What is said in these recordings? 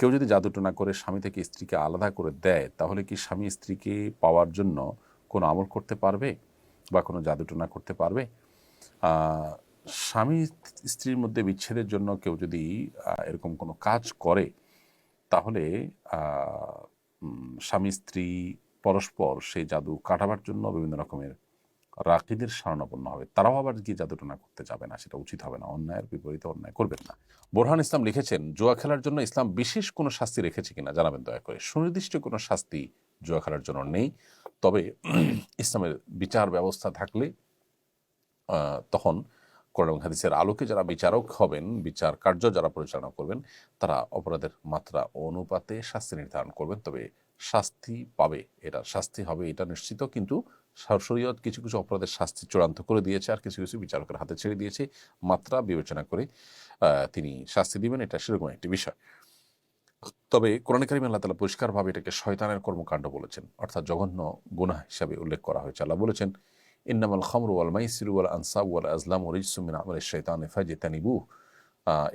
কেউ যদি জাদুটনা করে স্বামী থেকে স্ত্রীকে আলাদা করে দেয়, তাহলে কি স্বামী স্ত্রীকে পাওয়ার জন্য কোনো আমল করতে পারবে? বা কোনো জাদুটনা করতে পারবে? স্বামী স্ত্রীর মধ্যে বিচ্ছেদের জন্য কেউ যদি এরকম কোনো কাজ করে, তাহলে স্বামী স্ত্রী পরস্পর সেই জাদু কাটাবার জন্য বিভিন্ন রকমের রাকিদের শরণাপন্ন হবে। তারাও আবার গিয়ে জাদুটনা করতে যাবে না, সেটা উচিত হবে না, অন্যায়ের বিপরীতে অন্যায় করবেন না। বোরহান ইসলাম লিখেছেন, জুয়া খেলার জন্য ইসলাম বিশেষ কোনো শাস্তি রেখেছে কিনা জানাবেন দয়া করে। সুনির্দিষ্ট কোনো শাস্তি জুয়া খেলার জন্য নেই। তবে ইসলামের বিচার ব্যবস্থা থাকলে তখন কোরআন হাদিসের আলোকে যারা বিচারক হবেন, বিচার কার্য যারা পরিচালনা করবেন, তারা অপরাধের মাত্রা অনুপাতে শাস্তি নির্ধারণ করবেন। তবে শাস্তি পাবে এটা শাস্তি হবে এটা নিশ্চিত। কিন্তু শরীয়ত কিছু কিছু অপরাধের শাস্তি চূড়ান্ত করে দিয়েছে আর কিছু কিছু বিচারকের হাতে ছেড়ে দিয়েছে। মাত্রা বিবেচনা করে তিনি শাস্তি দিবেন এটা সেরকম একটি বিষয়। তবে কোরআন আল্লাহ তালা পরিষ্কারভাবে এটাকে শয়তানের কর্মকাণ্ড বলেছেন। অর্থাৎ জঘন্য গুনাহ হিসাবে উল্লেখ করা হয়েছে। আল্লাহ বলেছেন ইন্নামাল খামরু ওয়াল মাইসিরু ওয়াল আনসাব ওয়াল আজলাম ইসুমিন আমল শৈতান ফাজিতানিবু আহ,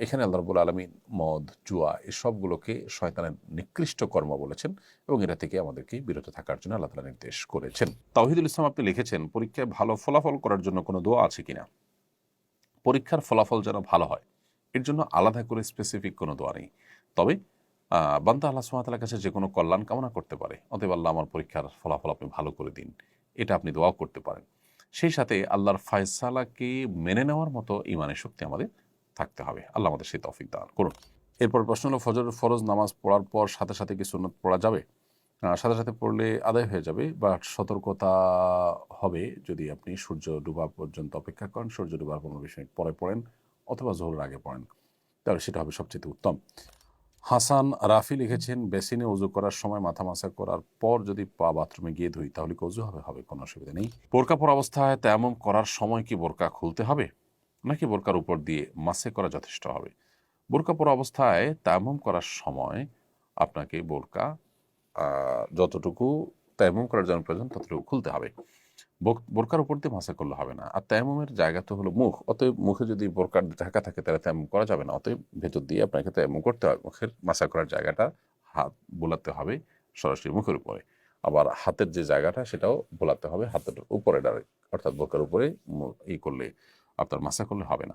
এখানে আল্লাহ রবুল আলমিন মদ, জুয়া এসবগুলোকে শয়তানের নিকৃষ্ট কর্ম বলেছেন এবং এটা থেকে আমাদেরকে বিরত থাকার জন্য আল্লাহ তালা নির্দেশ করেছেন। তাহিদুল ইসলাম আপনি লিখেছেন, পরীক্ষায় ভালো ফলাফল করার জন্য কোনো দোয়া আছে কিনা? পরীক্ষার ফলাফল যেন ভালো হয়, এর জন্য আলাদা করে স্পেসিফিক কোনো দোয়া নেই। তবে বান্দা আল্লাহ সুমাতালার কাছে যে কোনো কল্যাণ কামনা করতে পারে, অতএব আল্লাহ আমার পরীক্ষার ফলাফল আপনি ভালো করে দিন, এটা আপনি দোয়াও করতে পারেন। সেই সাথে আল্লাহর ফায়সালাকে মেনে নেওয়ার মতো ইমানের শক্তি আমাদের থাকতে হবে। আল্লাহ আমাদের সেই তফিক দান করুন। এরপর প্রশ্ন হলো ফজর ফরজ নামাজ পড়ার পর সাথে সাথে কি সুন্নত পড়া যাবে? সাথে সাথে পড়লে আদায় হয়ে যাবে, বাট সতর্কতা হবে যদি আপনি সূর্য ডুবা পর্যন্ত অপেক্ষা করেন, সূর্য ডুবার পনেরো বিশ মিনিট পরে পড়েন অথবা জোহরের আগে পড়েন, তাহলে সেটা হবে সবচেয়ে উত্তম। হাসান রাফি লিখেছেন, বেসিনে উজু করার সময় মাথা মাসা করার পর যদি পা বাথরুমে গিয়ে ধুই, তাহলে কি উজু হবে? হবে, কোনো অসুবিধা নেই। বোরকা পরা অবস্থায় তেমন করার সময় কি বোরকা খুলতে হবে? নাকি বোরকার উপর দিয়ে মাসে করা যথেষ্ট হবে। বোরকা পরা অবস্থায় তায়াম্মুম করার সময় আপনাকে বোরকা যতটুকু তায়াম্মুম করার জন্য প্রয়োজন ততটুকু খুলতে হবে। বোরকার উপর দিয়ে মাসা করলে হবে না। আর তায়াম্মুমের জায়গা তো হলো মুখ। অতএব মুখে যদি বোরকার ঢাকা থাকে তাহলে তায়াম্মুম করা যাবে না। অতএব ভেতর দিয়ে আপনাকে তায়াম্মুম করতে হবে। মুখের মাসা করার জায়গাটা হাত বোলাতে হবে সরাসরি মুখের উপরে। আবার হাতের যে জায়গাটা সেটাও বোলাতে হবে। হাতের উপরে ডাইরেক্ট, অর্থাৎ বোরকার উপরে ই করলে আপনার মাসা করলে হবে না।